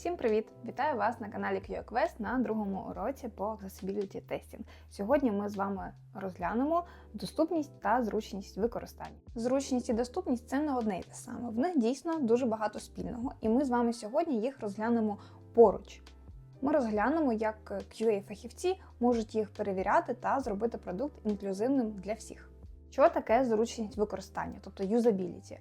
Всім привіт! Вітаю вас на каналі QQuest на другому уроці по Accessibility Testing. Сьогодні ми з вами розглянемо доступність та зручність використання. Зручність і доступність це не одне і те саме. В них дійсно дуже багато спільного, і ми з вами сьогодні їх розглянемо поруч. Ми розглянемо, як QA-фахівці можуть їх перевіряти та зробити продукт інклюзивним для всіх. Що таке зручність використання, тобто юзабіліті?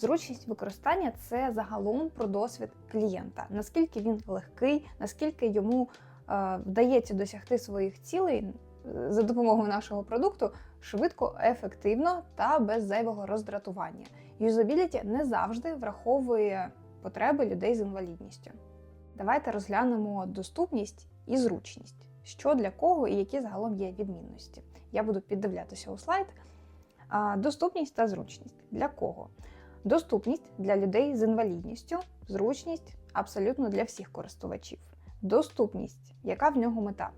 Зручність використання це загалом про досвід клієнта, наскільки він легкий, наскільки йому е, вдається досягти своїх цілей е, за допомогою нашого продукту швидко, ефективно та без зайвого роздратування. Юзабіліті не завжди враховує потреби людей з інвалідністю. Давайте розглянемо доступність і зручність, що для кого і які загалом є відмінності. Я буду піддивлятися у слайд. Доступність та зручність для кого? Доступність для людей з інвалідністю, зручність абсолютно для всіх користувачів. Доступність, яка в нього мета?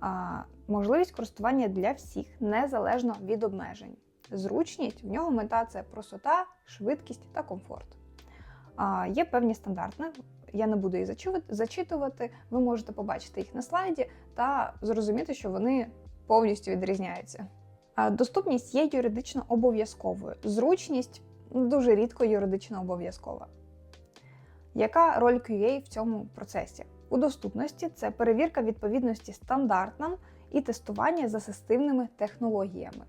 А, Можливість користування для всіх незалежно від обмежень. Зручність в нього мета це простота, швидкість та комфорт. А, Є певні стандарти. Я не буду їх зачитувати, ви можете побачити їх на слайді та зрозуміти, що вони повністю відрізняються. Доступність є юридично обов'язковою. Зручність дуже рідко юридично обов'язкова. Яка роль QA в цьому процесі? У доступності це перевірка відповідності стандартам і тестування за системними технологіями.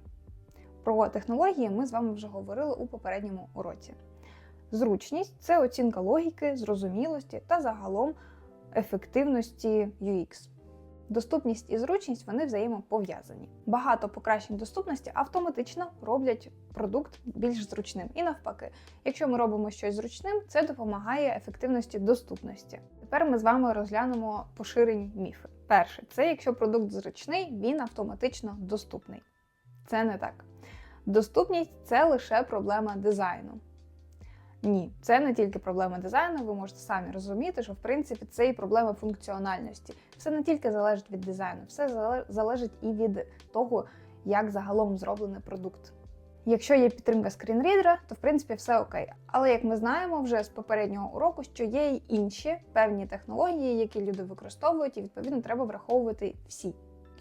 Про технології ми з вами вже говорили у попередньому уроці. Зручність це оцінка логіки, зрозумілості та загалом ефективності UX. Доступність і зручність вони взаємопов'язані. Багато покращень доступності автоматично роблять продукт більш зручним. І навпаки, якщо ми робимо щось зручним, це допомагає ефективності доступності. Тепер ми з вами розглянемо поширені міфи. Перше, це якщо продукт зручний, він автоматично доступний. Це не так. Доступність це лише проблема дизайну. Ні, це не тільки проблема дизайну, ви можете самі розуміти, що в принципі це і проблема функціональності. Все не тільки залежить від дизайну, все залежить і від того, як загалом зроблений продукт. Якщо є підтримка скрінрідера, то в принципі все окей. Але як ми знаємо вже з попереднього уроку, що є й інші певні технології, які люди використовують, і відповідно треба враховувати всі.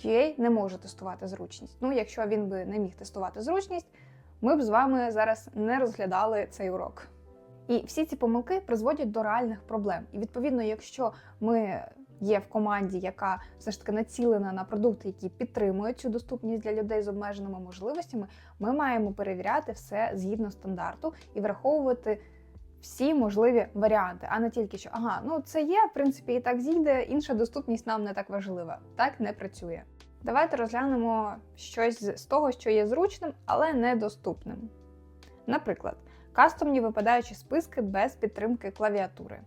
QA не може тестувати зручність. Ну, якщо він би не міг тестувати зручність, ми б з вами зараз не розглядали цей урок. І всі ці помилки призводять до реальних проблем. І відповідно, якщо ми є в команді, яка все ж таки націлена на продукти, які підтримують цю доступність для людей з обмеженими можливостями, ми маємо перевіряти все згідно стандарту і враховувати. Всі можливі варіанти, а не тільки що ага, ну це є, в принципі, і так зійде, інша доступність нам не так важлива. Так не працює. Давайте розглянемо щось з того, що є зручним, але недоступним. Наприклад, кастомні випадаючі списки без підтримки клавіатури,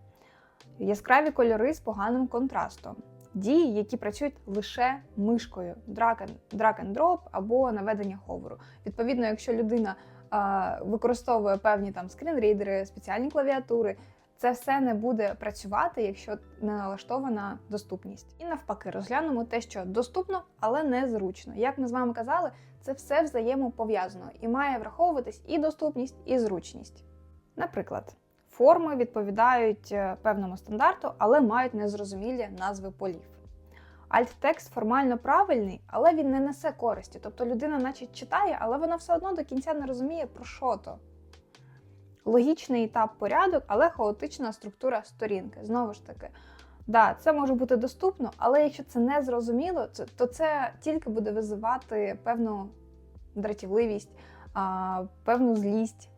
яскраві кольори з поганим контрастом, дії, які працюють лише мишкою, drag and drop або наведення ховеру. Відповідно, якщо людина використовує певні там скрінрідери, спеціальні клавіатури. Це все не буде працювати, якщо не налаштована доступність. І навпаки, розглянемо те, що доступно, але не зручно. Як ми з вами казали, це все взаємопов'язано і має враховуватись і доступність, і зручність. Наприклад, форми відповідають е, певному стандарту, але мають незрозумілі назви полів. Альт-текст формально правильний, але він не несе користі. Тобто людина, наче читає, але вона все одно до кінця не розуміє, про що то. Логічний етап порядок, але хаотична структура сторінки. Знову ж таки, да, це може бути доступно, але якщо це не зрозуміло, то це тільки буде визивати певну дратівливість, певну злість.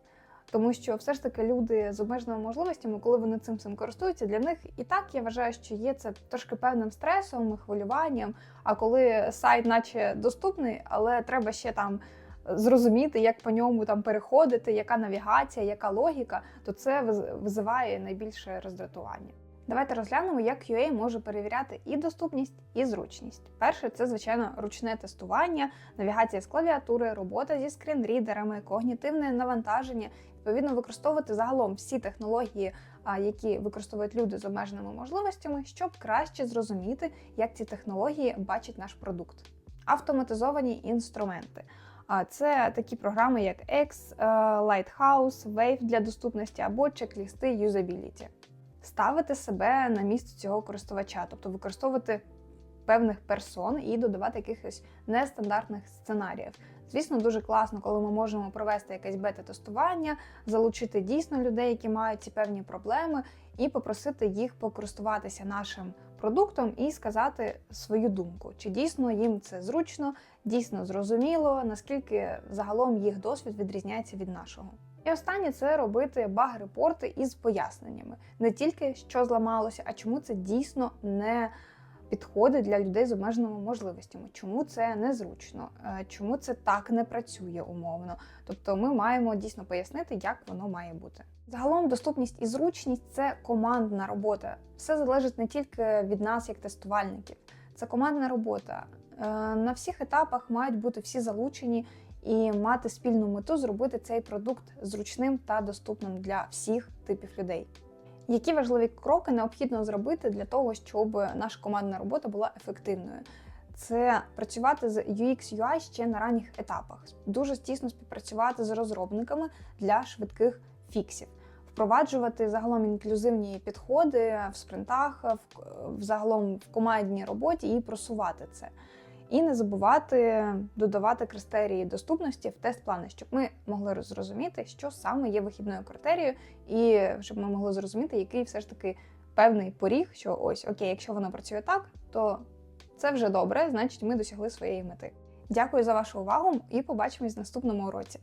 Тому що все ж таки люди з обмеженими можливостями, коли вони цим цим користуються, для них і так я вважаю, що є це трошки певним стресом, хвилюванням. А коли сайт, наче доступний, але треба ще там зрозуміти, як по ньому там переходити, яка навігація, яка логіка, то це визиває найбільше роздратування. Давайте розглянемо, як QA може перевіряти і доступність, і зручність. Перше, це, звичайно, ручне тестування, навігація з клавіатури, робота зі скрінрідерами, когнітивне навантаження, відповідно, використовувати загалом всі технології, які використовують люди з обмеженими можливостями, щоб краще зрозуміти, як ці технології бачать наш продукт. Автоматизовані інструменти. Це такі програми, як X, е, Lighthouse, Wave для доступності або чек-лісти юзабіліті. ставити себе на місце цього користувача, тобто використовувати певних персон і додавати якихось нестандартних сценаріїв. Звісно, дуже класно, коли ми можемо провести якесь бета-тестування, залучити дійсно людей, які мають ці певні проблеми, і попросити їх покористуватися нашим продуктом і сказати свою думку, чи дійсно їм це зручно, дійсно зрозуміло, наскільки загалом їх досвід відрізняється від нашого. І останнє це робити баг-репорти із поясненнями, не тільки що зламалося, а чому це дійсно не підходить для людей з обмеженими можливостями, чому це незручно, е, чому це так не працює умовно. Тобто ми маємо дійсно пояснити, як воно має бути. Загалом доступність і зручність це командна робота. Все залежить не тільки від нас, як тестувальників. Це командна робота. Е, На всіх етапах мають бути всі залучені і мати спільну мету зробити цей продукт зручним та доступним для всіх типів людей. Які важливі кроки необхідно зробити для того, щоб наша командна робота була ефективною? Це працювати з UX UI ще на ранніх етапах, дуже тісно співпрацювати з розробниками для швидких фіксів, впроваджувати загалом інклюзивні підходи в спринтах, в, загалом в командній роботі і просувати це. І не забувати додавати критерії доступності в тест-плани, щоб ми могли зрозуміти, що саме є вихідною критерією, і щоб ми могли зрозуміти, який все ж таки певний поріг, що ось окей, якщо воно працює так, то це вже добре, значить ми досягли своєї мети. Дякую за вашу увагу і побачимось в наступному уроці.